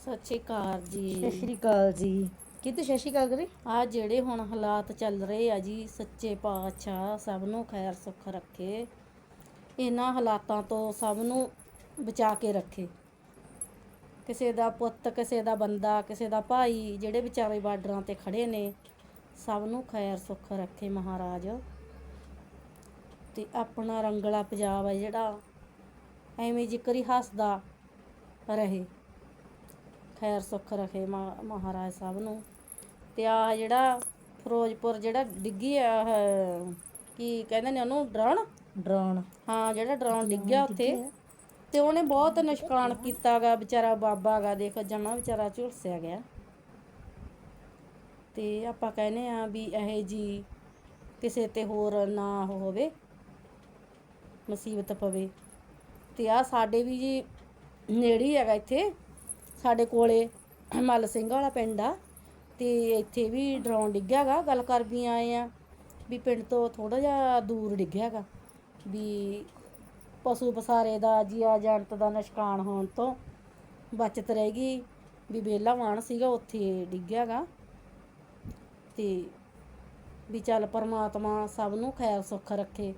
ਸਤਿ ਸ਼੍ਰੀ ਅਕਾਲ ਸਤਿ ਜੀ ਸ਼੍ਰੀ ਅਕਾਲ ਜੀ। ਕਿਤੇ ਸਤਿ ਸ਼੍ਰੀ ਅਕਾਲ ਕਰੀ? ਆ ਜਿਹੜੇ ਹੁਣ ਹਾਲਾਤ ਚੱਲ ਰਹੇ ਆ ਜੀ ਸੱਚੇ ਪਾਤਸ਼ਾਹ ਸਭ ਨੂੰ ਖੈਰ ਸੁੱਖ ਰੱਖੇ। ਇਹਨਾਂ ਹਾਲਾਤਾਂ ਤੋਂ ਸਭ ਨੂੰ ਬਚਾ ਕੇ ਰੱਖੇ। ਕਿਸੇ ਦਾ ਪੁੱਤ ਕਿਸੇ ਦਾ ਬੰਦਾ ਕਿਸੇ ਦਾ ਭਾਈ ਜਿਹੜੇ ਵਿਚਾਰੇ ਬਾਰਡਰਾਂ ਤੇ ਖੜੇ ਨੇ ਸਭ ਨੂੰ ਖੈਰ ਸੁੱਖ ਰੱਖੇ ਮਹਾਰਾਜ। ਤੇ ਆਪਣਾ ਰੰਗਲਾ ਪੰਜਾਬ ਹੈ ਜਿਹੜਾ ਐਵੇਂ ਜ਼ਿਕਰ ਹੀ ਹੱਸਦਾ ਰਹੇ। ਖੈਰ ਸੁੱਖ ਰੱਖੇ ਮਹਾਰਾਜ ਸਭ ਨੂੰ। ਤੇ ਆ ਜਿਹੜਾ ਫਿਰੋਜ਼ਪੁਰ ਜਿਹੜਾ ਡਿੱਗੀ ਆ ਕੀ ਕਹਿੰਦੇ ਨੇ ਉਹਨੂੰ ਡਰਣ? ਡਰਾਉਣ ਹਾਂ ਜਿਹੜਾ ਡਰੋਨ ਡਿੱਗਿਆ ਉੱਥੇ। ਤੇ ਉਹਨੇ ਬਹੁਤ ਨੁਕਸਾਨ ਕੀਤਾਗਾ ਵਿਚਾਰਾ ਬਾਬਾ ਗਾ ਦੇਖ ਜਮਾ ਵਿਚਾਰਾ ਝੁਲਸਿਆ ਗਿਆ। ਤੇ ਆਪਾਂ ਕਹਿੰਦੇ ਆ ਵੀ ਇਹ ਜੀ ਕਿਸੇ ਤੇ ਹੋਰ ਨਾ ਹੋਵੇ ਮੁਸੀਬਤ ਪਵੇ। ਤੇ ਆ ਸਾਡੇ ਵੀ ਜੀ ਨੇੜੇ ਹੈਗਾ ਇੱਥੇ। ਸਾਡੇ ਕੋਲੇ ਮੱਲ ਸਿੰਘ ਵਾਲਾ ਪਿੰਡ ਆ, ਤੇ ਇੱਥੇ ਵੀ ਡਰੋਨ ਡਿੱਗਿਆਗਾ ਗੱਲ ਕਰ ਵੀ ਆਏ ਆ ਵੀ ਪਿੰਡ ਤੋਂ ਥੋੜਾ ਜਿਹਾ ਦੂਰ ਡਿੱਗਿਆਗਾ ਵੀ ਪਸ਼ੂ ਪਸਾਰੇ ਦਾ, ਜੀਆ ਜੰਤ ਦਾ ਨਿਸ਼ਕਾਨ ਹੋਣ ਤੋਂ ਬਚਤ ਰਹੇਗੀ ਵੀ ਬੇਲਾ ਵਾਣ ਸੀਗਾ, ਉੱਥੇ ਡਿੱਗਿਆਗਾ ਤੇ ਵੀ ਚੱਲ ਪਰਮਾਤਮਾ ਸਭ ਨੂੰ ਖੈਰ ਸੁੱਖ ਰੱਖੇ,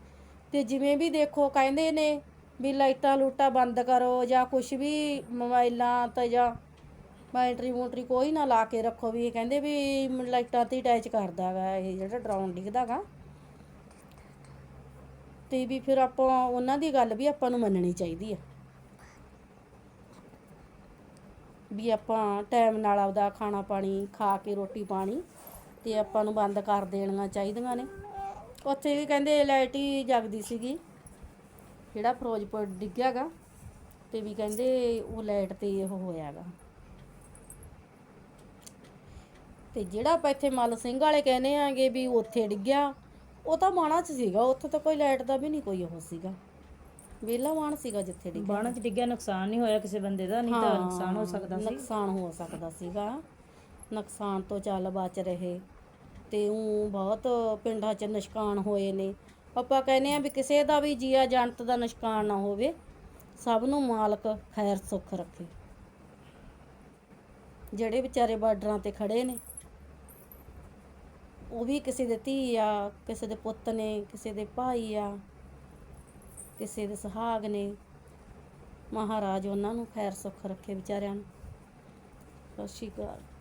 ਤੇ ਜਿਵੇਂ ਵੀ ਦੇਖੋ ਕਹਿੰਦੇ ਨੇ ਵੀ ਲਾਈਟਾਂ ਲੂਟਾਂ ਬੰਦ ਕਰੋ ਜਾਂ ਕੁਝ ਵੀ ਮੋਬਾਈਲਾਂ ਤੇ ਜਾਂ ਬੈਟਰੀ ਮੋਟਰੀ ਕੋਈ ਨਾ ਲਾ ਕੇ ਰੱਖੋ ਵੀ, ਇਹ ਕਹਿੰਦੇ ਵੀ ਮ- ਲਾਈਟਾਂ ਤੇ ਅਟੈਚ ਕਰਦਾ ਗਾ ਇਹ ਜਿਹੜਾ ਡਰਾਉਣ ਡਿੱਗਦਾ ਗਾ। ਤੇ ਵੀ ਫਿਰ ਆਪਾਂ ਉਹਨਾਂ ਦੀ ਗੱਲ ਵੀ ਆਪਾਂ ਨੂੰ ਮੰਨਣੀ ਚਾਹੀਦੀ ਆ। ਵੀ ਆਪਾਂ ਟਾਈਮ ਨਾਲ ਆਪਦਾ ਖਾਣਾ ਪਾਣੀ ਖਾ ਕੇ ਰੋਟੀ ਪਾਣੀ ਤੇ ਆਪਾਂ ਨੂੰ ਬੰਦ ਕਰ ਦੇਣੀਆਂ ਚਾਹੀਦੀਆਂ ਨੇ। ਉੱਥੇ ਵੀ ਕਹਿੰਦੇ ਲਾਈਟ ਹੀ ਜਗਦੀ ਸੀਗੀ। ਜਿਹੜਾ ਫਿਰੋਜ਼ਪੁਰ ਡਿੱਗਿਆਗਾ ਤੇ ਵੀ ਕਹਿੰਦੇ ਉਹ ਲਾਈਟ ਤੇ ਉਹ ਹੋਇਆਗਾ ਤੇ ਜਿਹੜਾ ਆਪਾਂ ਇੱਥੇ ਮੱਲ ਸਿੰਘ ਵਾਲੇ ਕਹਿੰਦੇ ਆਂਗੇ ਵੀ ਉੱਥੇ ਡਿੱਗਿਆ ਉਹ ਤਾਂ ਮਾਣਾ ਚ ਸੀਗਾ ਉੱਥੇ ਤਾਂ ਕੋਈ ਲਾਈਟ ਦਾ ਵੀ ਨਹੀਂ ਕੋਈ ਉਹ ਸੀਗਾ। ਵਿਹਲਾ ਮਾਣ ਸੀਗਾ ਜਿੱਥੇ ਡਿੱਗਿਆ। ਬਾਣਾ ਚ ਡਿੱਗਿਆ ਨੁਕਸਾਨ ਨਹੀਂ ਹੋਇਆ ਕਿਸੇ ਬੰਦੇ ਦਾ ਨਹੀਂ ਤਾਂ ਨੁਕਸਾਨ ਹੋ ਸਕਦਾ ਸੀ। ਨੁਕਸਾਨ ਹੋ ਸਕਦਾ ਸੀਗਾ। ਨੁਕਸਾਨ ਤੋਂ ਚੱਲ ਬਚ ਰਹੇ। ਤੇ ਉਹ ਬਹੁਤ ਪਿੰਡਾਂ 'ਚ ਨੁਕਸਾਨ ਹੋਏ ਨੇ। ਆਪਾਂ ਕਹਿੰਦੇ ਆ ਵੀ ਕਿਸੇ ਦਾ ਵੀ ਜੀਆ ਜੰਤ ਦਾ ਨੁਕਸਾਨ ਨਾ ਹੋਵੇ, ਸਭ ਨੂੰ ਮਾਲਕ ਖੈਰ ਸੁੱਖ ਰੱਖੇ। ਜਿਹੜੇ ਵਿਚਾਰੇ ਬਾਰਡਰਾਂ ਤੇ ਖੜੇ ਨੇ, ਉਹ ਵੀ ਕਿਸੇ ਦੇ ਧੀ ਆ, ਕਿਸੇ ਦੇ ਪੁੱਤ ਨੇ, ਕਿਸੇ ਦੇ ਭਾਈ ਆ, ਕਿਸੇ ਦੇ ਸੁਹਾਗ ਨੇ, ਮਹਾਰਾਜ ਉਹਨਾਂ ਨੂੰ ਖੈਰ ਸੁੱਖ ਰੱਖੇ ਵਿਚਾਰਿਆਂ ਨੂੰ। ਸਤਿ ਸ਼੍ਰੀ ਅਕਾਲ।